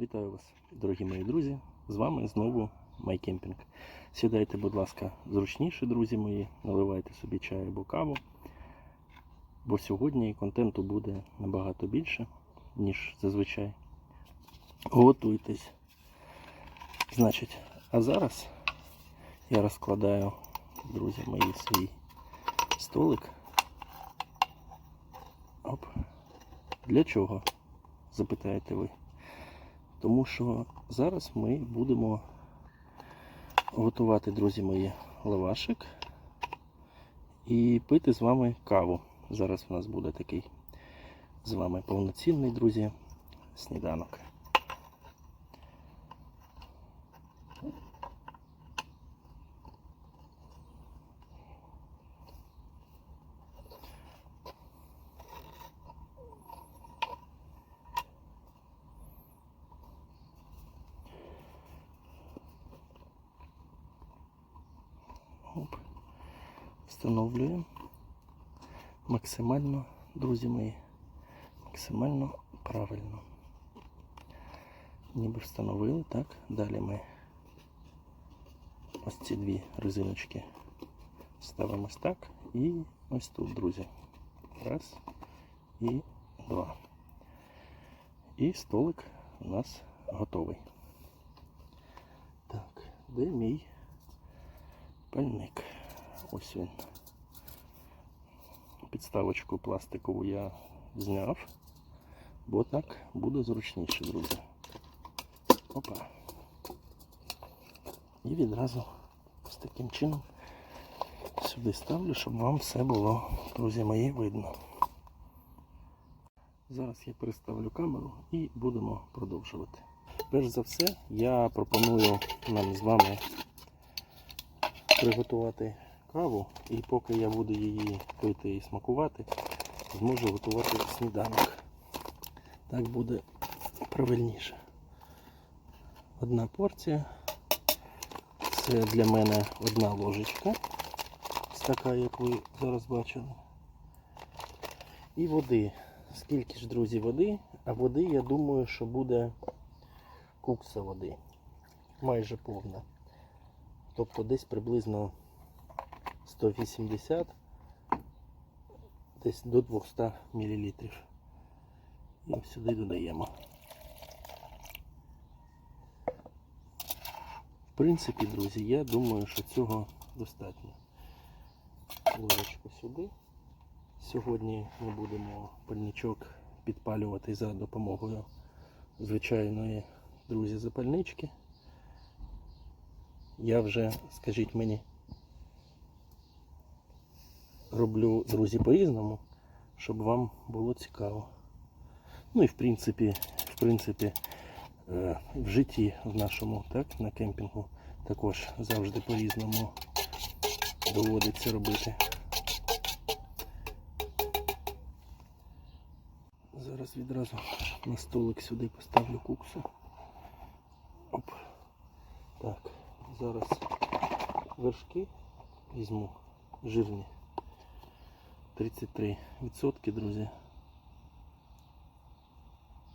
Вітаю вас, дорогі мої друзі! З вами знову MyCamping. Сідайте, будь ласка, зручніше, друзі мої, наливайте собі чай або каву, бо сьогодні контенту буде набагато більше, ніж зазвичай. Готуйтесь. Значить, а зараз я розкладаю, друзі мої, свій столик. Оп. Для чого? Запитаєте ви. Тому що зараз ми будемо готувати, друзі мої, лавашик і пити з вами каву. Зараз у нас буде такий з вами повноцінний, друзі, сніданок. Встановлюємо максимально, друзі мої, максимально правильно. Ніби встановили, так? Далі ми ось ці дві резиночки ставимо так і ось тут, друзі. Раз і два. І столик у нас готовий. Так, де мій пальник. Ось він. Підставочку пластикову я зняв, бо так буде зручніше, друзі. Опа. І відразу з таким чином сюди ставлю, щоб вам все було, друзі мої, видно. Зараз я переставлю камеру і будемо продовжувати. Перш за все, я пропоную нам з вами приготувати каву, і поки я буду її пити і смакувати, зможу готувати сніданок. Так буде правильніше. Одна порція. Це для мене одна ложечка. Така, як ви зараз бачили. І води. Скільки ж, друзі, води? А води, я думаю, що буде кукса води. Майже повна. Тобто десь приблизно 180 десь до 200 мл. І сюди додаємо. В принципі, друзі, я думаю, що цього достатньо. Ложечку сюди. Сьогодні ми будемо пальничок підпалювати за допомогою звичайної, друзі, запальнички. Я вже, скажіть мені, роблю, друзі, по-різному, щоб вам було цікаво. Ну і в принципі, в принципі, е, в житті в нашому, так, на кемпінгу також завжди по-різному доводиться робити. Зараз відразу на столик сюди поставлю куксу. Оп. Так. Зараз вершки візьму жирні. 33%, друзі.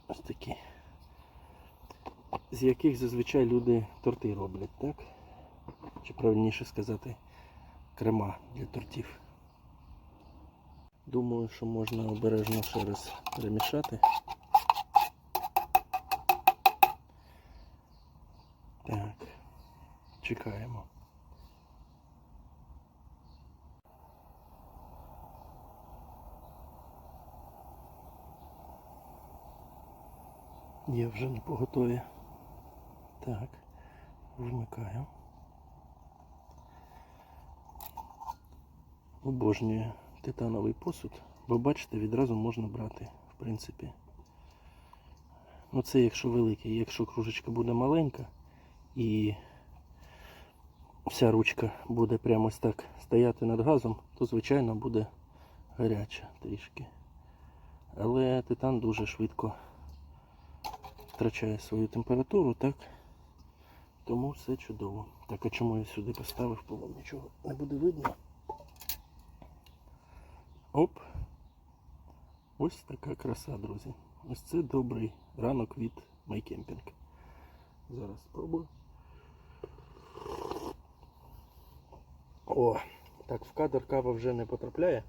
Ось такі. З яких зазвичай люди торти роблять, так? Чи правильніше сказати крема для тортів. Думаю, що можна обережно ще раз перемішати. Так. Чекаємо. Є вже не поготові. Так, вмикаю. Обожнюю титановий посуд, бо бачите, відразу можна брати, в принципі. Ну це якщо великий, якщо кружечка буде маленька і вся ручка буде прямо ось так стояти над газом, то звичайно буде гаряча трішки. Але титан дуже швидко втрачає свою температуру, так? Тому все чудово. Так, а чому я сюди поставив, вам нічого не буде видно. Оп! Ось така краса, друзі. Ось це добрий ранок від майкемпінг. Зараз спробую. О, так, в кадр кава вже не потрапляє,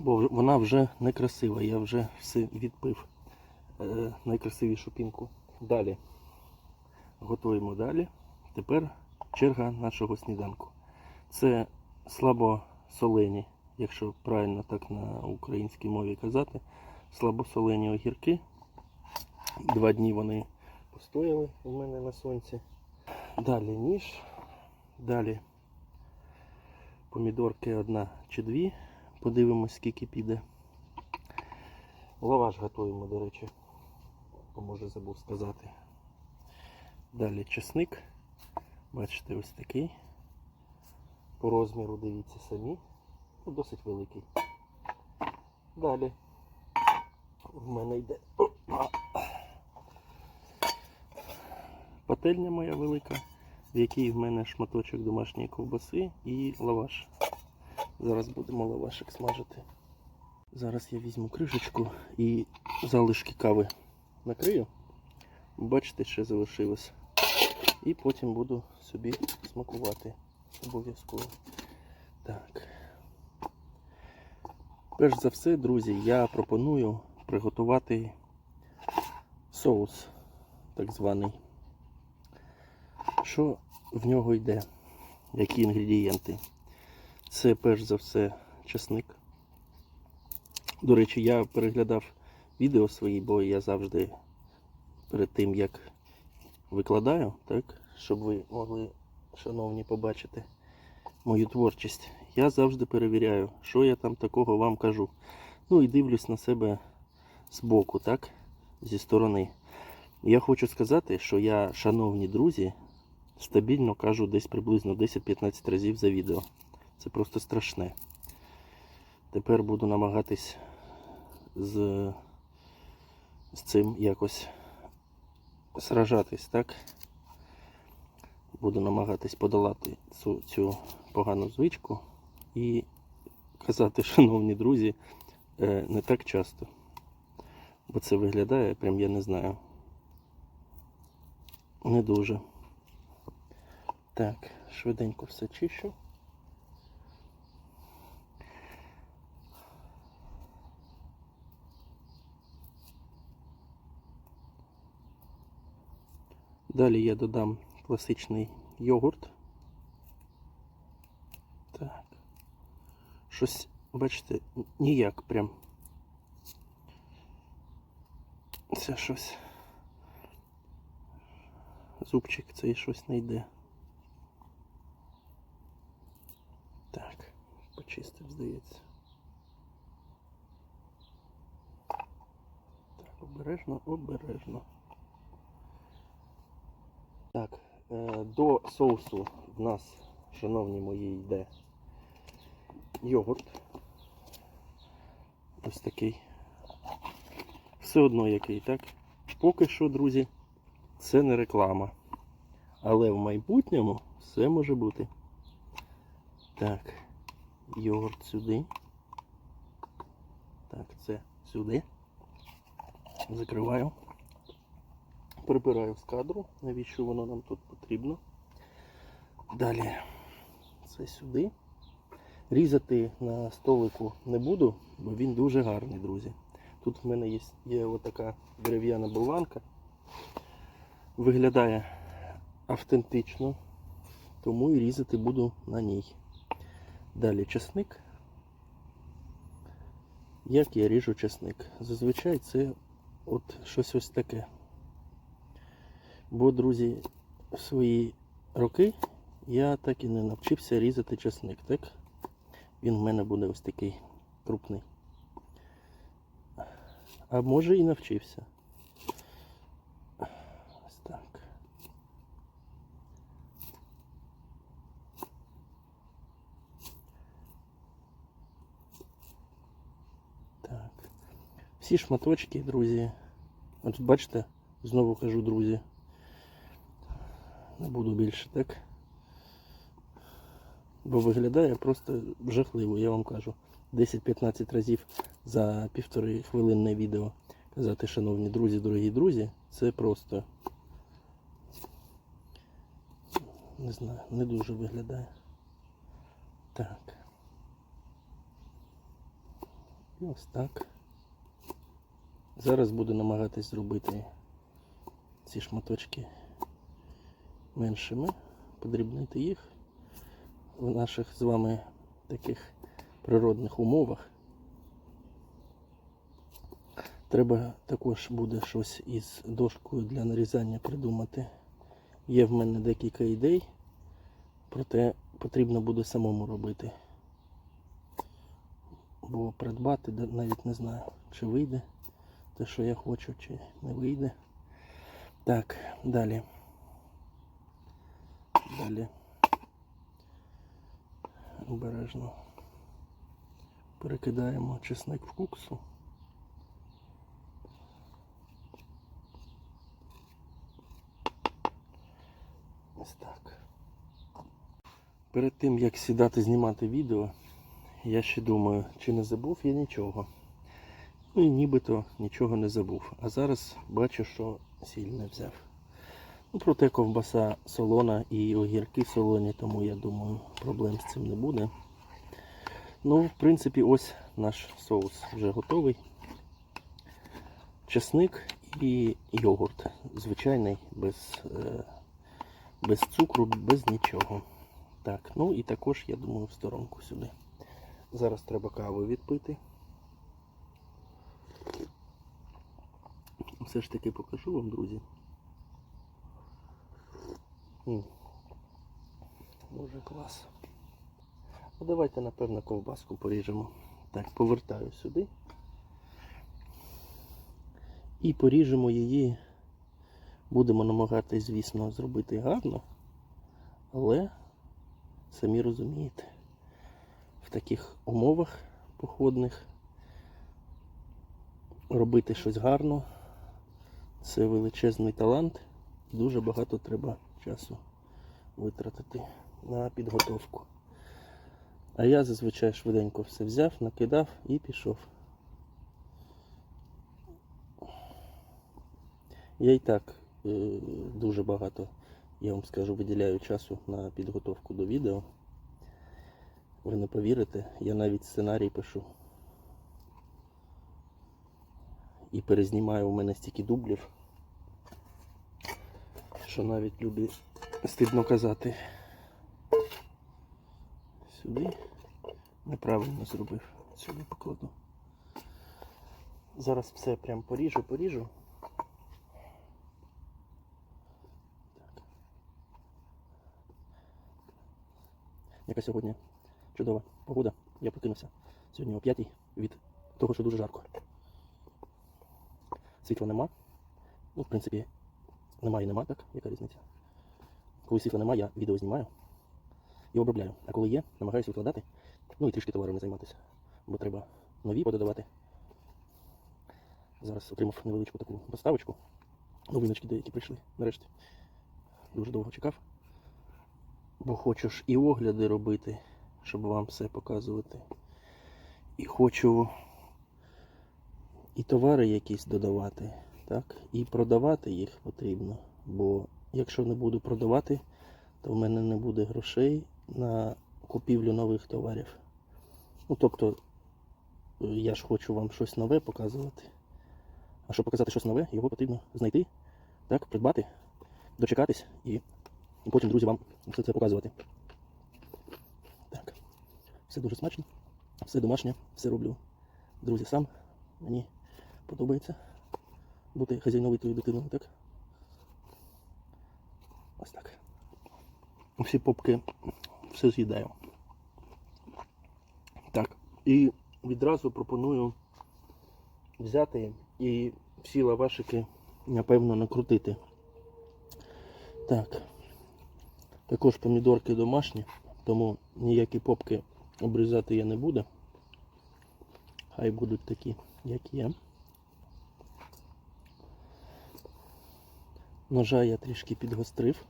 бо вона вже некрасива, я вже все відпив найкрасивішу пінку. Далі. Готуємо далі. Тепер черга нашого сніданку. Це слабосолені, якщо правильно так на українській мові казати. Слабосолені огірки. Два дні вони постояли у мене на сонці. Далі ніж. Далі помідорки одна чи дві. Подивимось, скільки піде. Лаваш готуємо, до речі. Бо може забув сказати. Далі чесник. Бачите, ось такий. По розміру дивіться самі. Ну, досить великий. Далі. В мене йде. Пательня моя велика, в якій в мене шматочок домашньої ковбаси і лаваш. Зараз будемо лавашик смажити. Зараз я візьму кришечку і залишки кави накрию. Бачите, ще залишилось. І потім буду собі смакувати обов'язково. Так. Перш за все, друзі, я пропоную приготувати соус, так званий. Що в нього йде? Які інгредієнти? Це перш за все чесник. До речі, я переглядав відео свої, бо я завжди перед тим, як викладаю, так, щоб ви могли, шановні, побачити мою творчість. Я завжди перевіряю, що я там такого вам кажу. Ну і дивлюсь на себе збоку, так, зі сторони. Я хочу сказати, що я, шановні друзі, стабільно кажу десь приблизно 10-15 разів за відео. Це просто страшне. Тепер буду намагатись з, з цим якось сражатись, так? Буду намагатись подолати цю, цю погану звичку і казати, шановні друзі, е, не так часто. Бо це виглядає, прям я не знаю. Не дуже. Так, швиденько все чищу. Далі я додам класичний йогурт. Так. Щось, бачите, ніяк прям. Це щось. Зубчик цей щось не йде. Так, почистив, здається. Так, обережно, обережно. Так, е, до соусу в нас, шановні мої, йде йогурт. Ось такий. Все одно який, так? Поки що, друзі, це не реклама. Але в майбутньому все може бути. Так, йогурт сюди. Так, це сюди. Закриваю. Прибираю з кадру, навіщо воно нам тут потрібно. Далі це сюди. Різати на столику не буду, бо він дуже гарний, друзі. Тут в мене є, є отака дерев'яна болванка. Виглядає автентично, тому і різати буду на ній. Далі чесник. Як я ріжу чесник? Зазвичай це от щось ось таке. Бо, друзі, в свої роки я так і не навчився різати чесник, так? Він в мене буде ось такий крупний. А може і навчився. Ось так. Так. Всі шматочки, друзі. От бачите, знову кажу, друзі. Не буду більше, так? Бо виглядає просто жахливо, я вам кажу. 10-15 разів за півтори хвилинне відео казати, шановні друзі, дорогі друзі, це просто не знаю, не дуже виглядає. Так. Ось так. Зараз буду намагатись зробити ці шматочки меншими, подрібнити їх в наших з вами таких природних умовах. Треба також буде щось із дошкою для нарізання придумати. Є в мене декілька ідей, проте потрібно буде самому робити. Бо придбати навіть не знаю, чи вийде те, що я хочу, чи не вийде. Так, далі. Далі. Обережно перекидаємо чесник в куксу. Ось так. Перед тим як сідати знімати відео, я ще думаю, чи не забув я нічого. Ну і нібито нічого не забув. А зараз бачу, що сіль не взяв. Ну, проте ковбаса солона і огірки солоні, тому я думаю, проблем з цим не буде. Ну, в принципі, ось наш соус вже готовий. Чесник і йогурт. Звичайний, без, е, без цукру, без нічого. Так, ну і також, я думаю, в сторонку сюди. Зараз треба каву відпити. Все ж таки покажу вам, друзі. Дуже клас. Ну, давайте, напевно, ковбаску поріжемо. Так, повертаю сюди. І поріжемо її. Будемо намагатись, звісно, зробити гарно. Але, самі розумієте, в таких умовах походних робити щось гарно. Це величезний талант. Дуже багато треба часу витратити на підготовку. А я зазвичай швиденько все взяв, накидав і пішов. Я і так е, дуже багато, я вам скажу, виділяю часу на підготовку до відео. Ви не повірите, я навіть сценарій пишу. І перезнімаю у мене стільки дублів, що навіть любі стидно казати. Сюди неправильно зробив. Сюди покладу. Зараз все прям поріжу, поріжу. Яка сьогодні чудова погода. Я прокинувся сьогодні о 5 від того, що дуже жарко. Світла нема. Ну, в принципі, немає і нема, так? Яка різниця? Коли світла нема, я відео знімаю і обробляю. А коли є, намагаюся викладати. Ну і трішки товарами займатися. Бо треба нові пододавати. Зараз отримав невеличку таку поставочку. Новиночки деякі прийшли нарешті. Дуже довго чекав. Бо хочу ж і огляди робити, щоб вам все показувати. І хочу і товари якісь додавати, так? І продавати їх потрібно. Бо якщо не буду продавати, то в мене не буде грошей на купівлю нових товарів. Ну, тобто, е, я ж хочу вам щось нове показувати. А щоб показати щось нове, його потрібно знайти, так, придбати, дочекатись і, і потім, друзі, вам все це показувати. Так. Все дуже смачно, все домашнє, все роблю. Друзі, сам. Мені подобається бути хазяйновитою дитиною, так? Ось так. Всі попки все з'їдаю. Так. І відразу пропоную взяти і всі лавашики, напевно, накрутити. Так. Також помідорки домашні, тому ніякі попки обрізати я не буду. Хай будуть такі, як є. Ножа я трішки підгострив.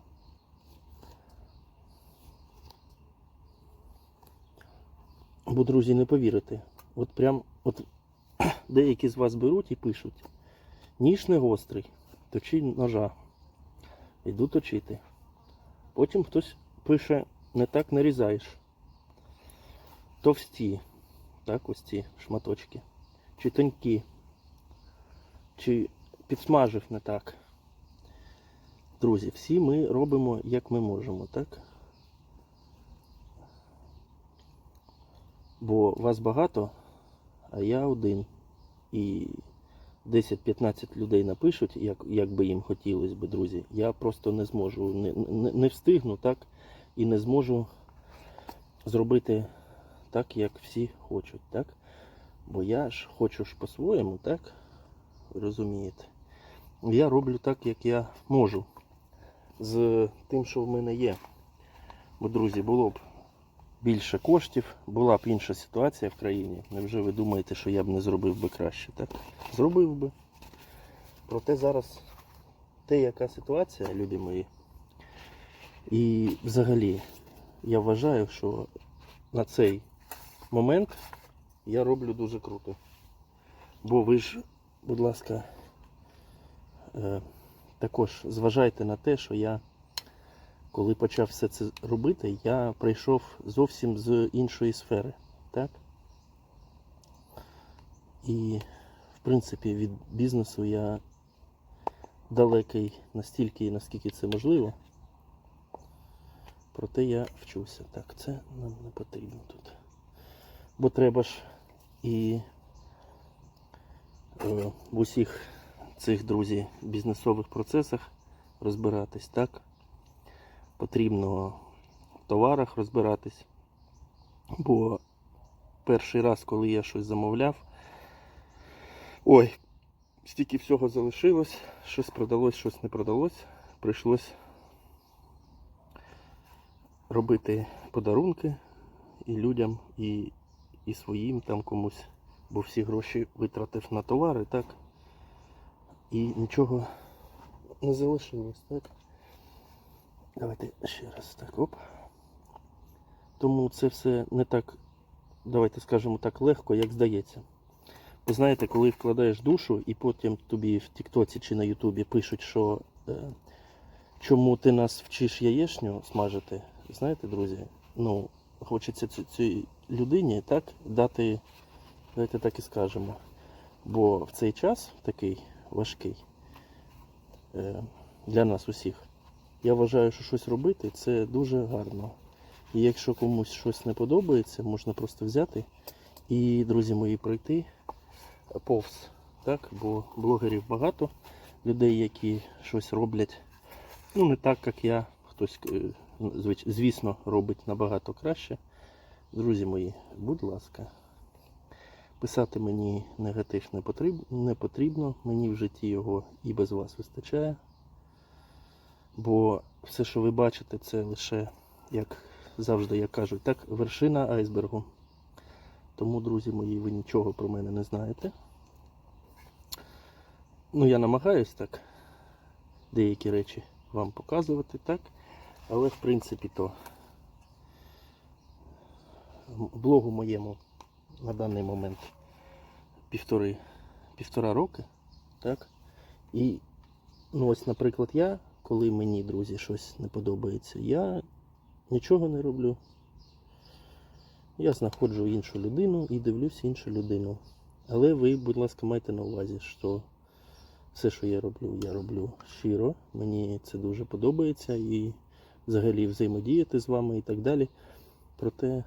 Бо, друзі, не повірите. От прям от деякі з вас беруть і пишуть, Ніж не гострий. Точи ножа. Йду точити. Потім хтось пише, не так нарізаєш. Товсті. Так, ось ці шматочки. Чи тонкі. Чи підсмажив не так. Друзі, всі ми робимо як ми можемо, так? Бо вас багато, а я один. І 10-15 людей напишуть, як, як би їм хотілося б, друзі. Я просто не зможу, не, не, не встигну так і не зможу зробити так, як всі хочуть, так? Бо я ж хочу ж по-своєму, так? Розумієте? Я роблю так, як я можу. З тим, що в мене є. Бо, друзі, було б більше коштів, була б інша ситуація в країні. Невже ви думаєте, що я б не зробив би краще? Так? Зробив би. Проте зараз те, яка ситуація, любі мої. І взагалі, я вважаю, що на цей момент я роблю дуже круто. Бо ви ж, будь ласка, е, також зважайте на те, що я, коли почав все це робити, я прийшов зовсім з іншої сфери. Так? І, в принципі, від бізнесу я далекий настільки, наскільки це можливо. Проте я вчуся. Так, це нам не потрібно тут. Бо треба ж і е, в усіх цих, друзі, бізнесових процесах розбиратись, так? Потрібно в товарах розбиратись. Бо перший раз, коли я щось замовляв, ой, стільки всього залишилось, щось продалось, щось не продалось. Прийшлось робити подарунки і людям, і, і своїм там комусь, бо всі гроші витратив на товари, так? І нічого не залишилось, так? Давайте ще раз так, оп. Тому це все не так, давайте скажемо так, легко, як здається. Ви знаєте, коли вкладаєш душу і потім тобі в Тіктоці чи на Ютубі пишуть, що е, чому ти нас вчиш яєчню смажити, знаєте, друзі, ну, хочеться цій людині так дати, давайте так і скажемо. Бо в цей час такий важкий е, для нас усіх. Я вважаю, що щось робити це дуже гарно. І якщо комусь щось не подобається, можна просто взяти і, друзі мої, пройти повз. Так? Бо блогерів багато, людей, які щось роблять. Ну, не так, як я. Хтось, е, звісно, робить набагато краще. Друзі мої, будь ласка, писати мені негатив не потрібно, не потрібно. Мені в житті його і без вас вистачає. Бо все, що ви бачите, це лише, як завжди як кажуть, так, вершина айсбергу. Тому, друзі мої, ви нічого про мене не знаєте. Ну, я намагаюсь так деякі речі вам показувати, так? Але в принципі то блогу моєму на даний момент півтори, півтора роки, так? І ну ось, наприклад, я, коли мені, друзі, щось не подобається, я нічого не роблю. Я знаходжу іншу людину і дивлюсь іншу людину. Але ви, будь ласка, майте на увазі, що все, що я роблю, я роблю щиро. Мені це дуже подобається і взагалі взаємодіяти з вами і так далі. Проте,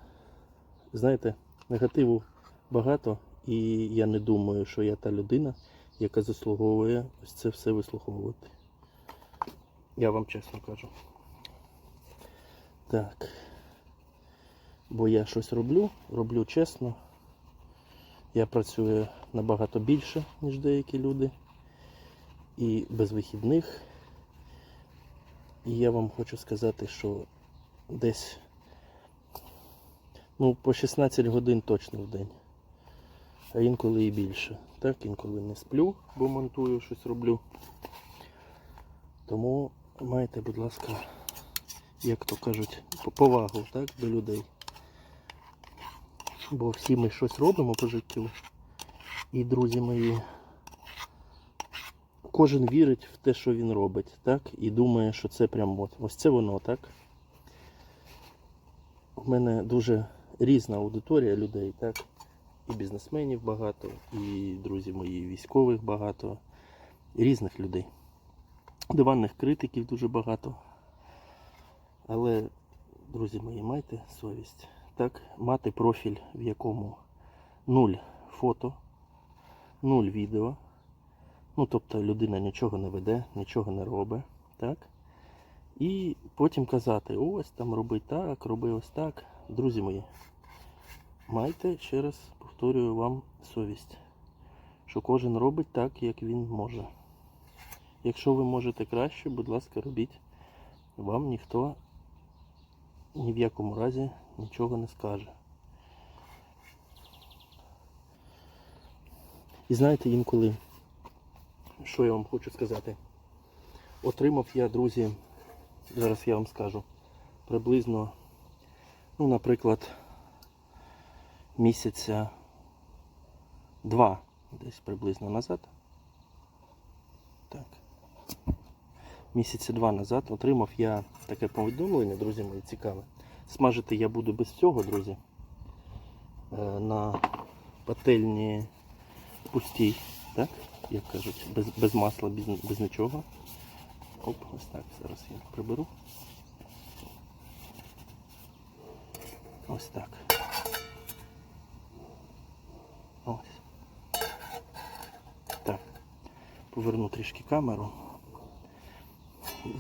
знаєте, негативу багато, і я не думаю, що я та людина, яка заслуговує ось це все вислуховувати. Я вам чесно кажу. Так. Бо я щось роблю, роблю чесно. Я працюю набагато більше, ніж деякі люди. І без вихідних. І я вам хочу сказати, що десь ну, по 16 годин точно в день. А інколи і більше. Так, інколи не сплю, бо монтую, щось роблю. Тому майте, будь ласка, як то кажуть, повагу так, до людей. Бо всі ми щось робимо по життю. І, друзі мої, кожен вірить в те, що він робить, так? І думає, що це прям от. Ось це воно, так? У мене дуже різна аудиторія людей, так? І бізнесменів багато, і друзі мої військових багато, різних людей. Диванних критиків дуже багато. Але, друзі мої, майте совість. Так, мати профіль, в якому нуль фото, нуль відео. Ну, тобто людина нічого не веде, нічого не робить. Так? І потім казати, ось там роби так, роби ось так. Друзі мої, майте, ще раз повторюю вам совість, що кожен робить так, як він може. Якщо ви можете краще, будь ласка, робіть. Вам ніхто ні в якому разі нічого не скаже. І знаєте, інколи, що я вам хочу сказати? Отримав я, друзі, зараз я вам скажу, приблизно, ну, наприклад, місяця два десь приблизно назад. Так. Місяця два назад отримав я таке повідомлення, друзі мої, цікаве. Смажити я буду без всього, друзі. Е, На пательні пустій, так? Як кажуть, без, без масла, без, без нічого. Оп, ось так. Зараз я приберу. Ось так. Ось. Так. Поверну трішки камеру.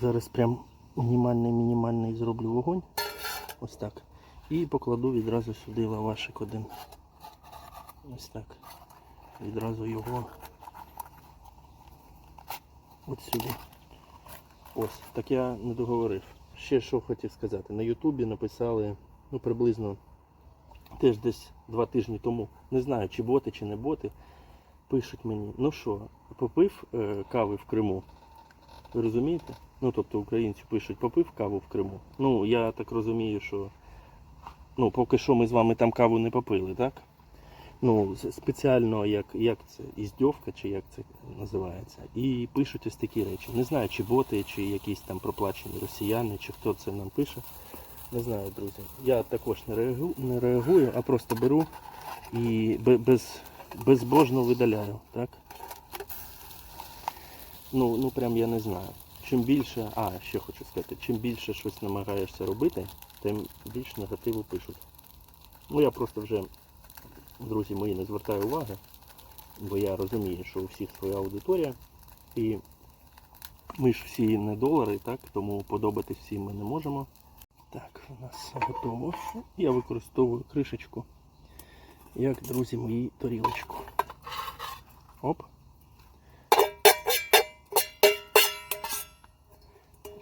Зараз прям мінімальний мінімальний зроблю вогонь. Ось так. І покладу відразу сюди лавашик один. Ось так. Відразу його от сюди. Ось, так я не договорив. Ще що хотів сказати. На Ютубі написали ну, приблизно теж десь два тижні тому. Не знаю, чи боти, чи не боти. Пишуть мені, ну що, попив е, кави в Криму. Ви розумієте? Ну, тобто українці пишуть, попив каву в Криму. Ну, я так розумію, що ну, поки що ми з вами там каву не попили, так? Ну, спеціально, як, як це, іздьовка, чи як це називається. І пишуть ось такі речі. Не знаю, чи боти, чи якісь там проплачені росіяни, чи хто це нам пише. Не знаю, друзі. Я також не реагую, не реагую а просто беру і без, безбожно видаляю, так? Ну, ну прям я не знаю. Чим більше, а, ще хочу сказати, чим більше щось намагаєшся робити, тим більше негативу пишуть. Ну я просто вже, друзі мої, не звертаю уваги, бо я розумію, що у всіх своя аудиторія. І ми ж всі не долари, так, тому подобатись всім ми не можемо. Так, у нас готово. Я використовую кришечку, як, друзі мої, тарілочку. Оп.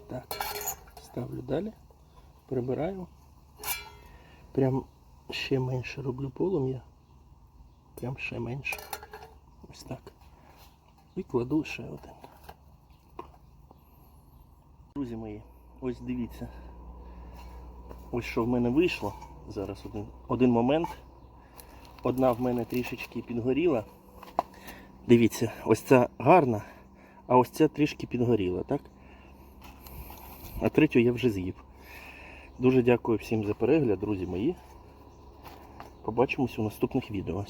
Так, ставлю далі, прибираю. Прям ще менше роблю полум'я. Прям ще менше. Ось так. І кладу ще один. Друзі мої, ось дивіться. Ось що в мене вийшло. Зараз один, один момент. Одна в мене трішечки підгоріла. Дивіться, ось ця гарна, а ось ця трішки підгоріла, так? А третю я вже з'їв. Дуже дякую всім за перегляд, друзі мої. Побачимось у наступних відео.